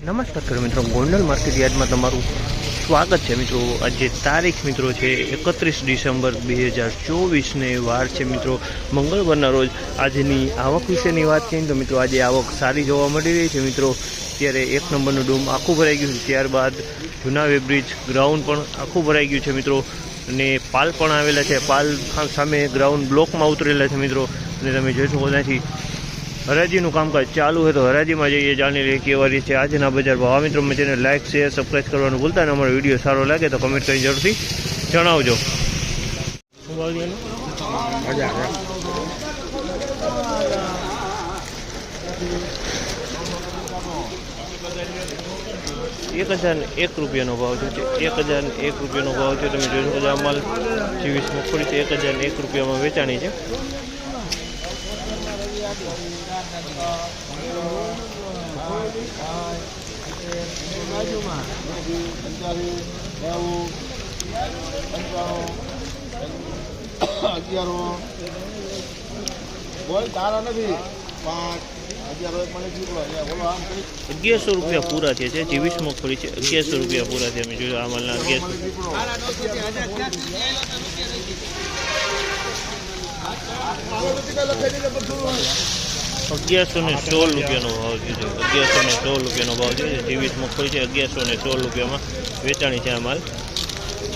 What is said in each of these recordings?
નમસ્કાર ખેડૂત મિત્રો, ગોંડલ માર્કેટ યાર્ડમાં તમારું સ્વાગત છે મિત્રો. આજે તારીખ મિત્રો છે એકત્રીસ ડિસેમ્બર બે હજાર ચોવીસને વાર છે મિત્રો. મંગળવારના રોજ આજની આવક વિશેની વાત કરીએ તો મિત્રો, આજે આવક સારી જોવા મળી રહી છે મિત્રો. ત્યારે એક નંબરનું ડૂમ આખું ભરાઈ ગયું છે. ત્યારબાદ જૂના વેબ્રિજ ગ્રાઉન્ડ પણ આખું ભરાઈ ગયું છે મિત્રો. અને પાલ પણ આવેલા છે. પાલ સામે ગ્રાઉન્ડ બ્લોકમાં ઉતરેલા છે મિત્રો. અને તમે જોઈ શકો ત્યાંથી હરાજીનું કામકાજ ચાલુ હોય તો હરાજીમાં જઈએ. જાણી લઈએ કેવા રીતે છે આજના બજાર ભાવ. મિત્રો મેં તેને લાઇક શેર સબસ્ક્રાઈબ કરવાનું ભૂલતા નહીં. અમારો વીડિયો સારો લાગે તો કમેન્ટ કરી જરૂરથી જણાવજો. શું ભાવ છે એનો? એક હજાર ને એક રૂપિયાનો ભાવ છે. એક હજાર ને એક રૂપિયાનો ભાવ છે તમે જોઈ શકો છો, આ માલ ચોવીસ મગફળી છે. એક હજાર ને એક રૂપિયામાં વેચાણી છે. અગિયારો બોલ તારા નથી પાંચ અગિયારો એક મને જીવડો અહીંયા બોલો આમ કરી અગિયારસો રૂપિયા પૂરા થયા છે. જીવીસ મગફળી છે. અગિયારસો રૂપિયા પૂરા થયા. અમે જોયું આ અગિયારસો. અગિયારસો ને સોળ રૂપિયાનો ભાવ છે અગિયારસો ને સોળ રૂપિયાનો ભાવ છે. ત્રેવીસ મગફળી છે અગિયારસો ને સોળ રૂપિયામાં વેચાણી છે આ માલ.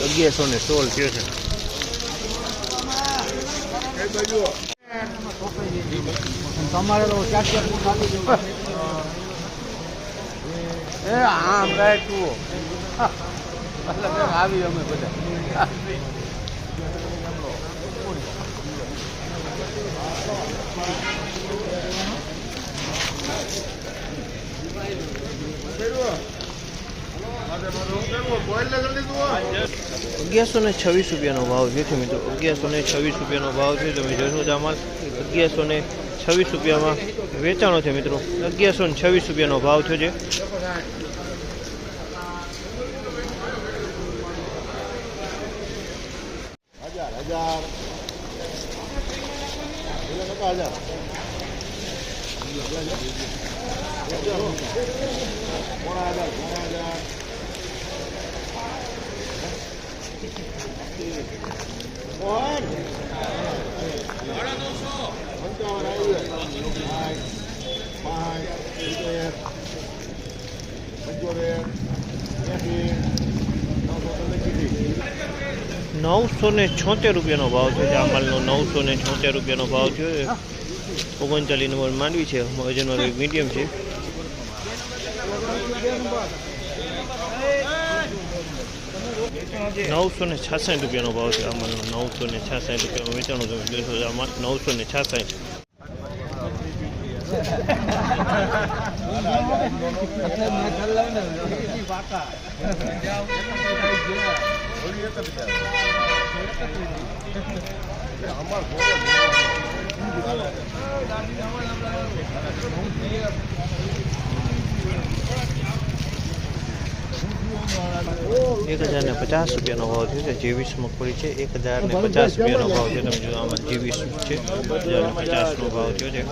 અગિયારસો ને સોળ થયો છે. તમારે. એ આમ રાઈટ આવી અમે બધા. અગિયારસો ને છવ્વીસ રૂપિયાનો ભાવ છે છે મિત્રો. અગિયારસો ને છવ્વીસ રૂપિયાનો ભાવ છે. તમે જોશો આ અગિયારસો ને છવ્વીસ રૂપિયામાં વેચાણો છે મિત્રો. અગિયારસો ને છવ્વીસ રૂપિયાનો ભાવ થયો છે. હજાર હજાર. કેટલા હજાર પોણા હજાર પોણા હજાર? પંચાવન આવી. પાંચ, પાંચ, નવસો ને છોતેર રૂપિયાનો ભાવ છે આ માલનો નવસો ને છોતેર રૂપિયાનો ભાવ છે. ઓગણચાલીસ નંબર માંડવી છે. વજનમાં મીડિયમ છે. નવસો ને છાસઠ રૂપિયાનો ભાવ છે આ માલનો. નવસો ને છાસઠ રૂપિયામાં વેચાણું તમે જોશો આ માલ નવસો ને છાસઠ એક હજાર ને પચાસ રૂપિયાનો ભાવ છે. જે જેવીસ મગફળી છે. એક હજાર ને પચાસ રૂપિયાનો ભાવ છે. તમે જોવા જેવીસ છે. એક હજાર ને પચાસનો ભાવ થયો છે.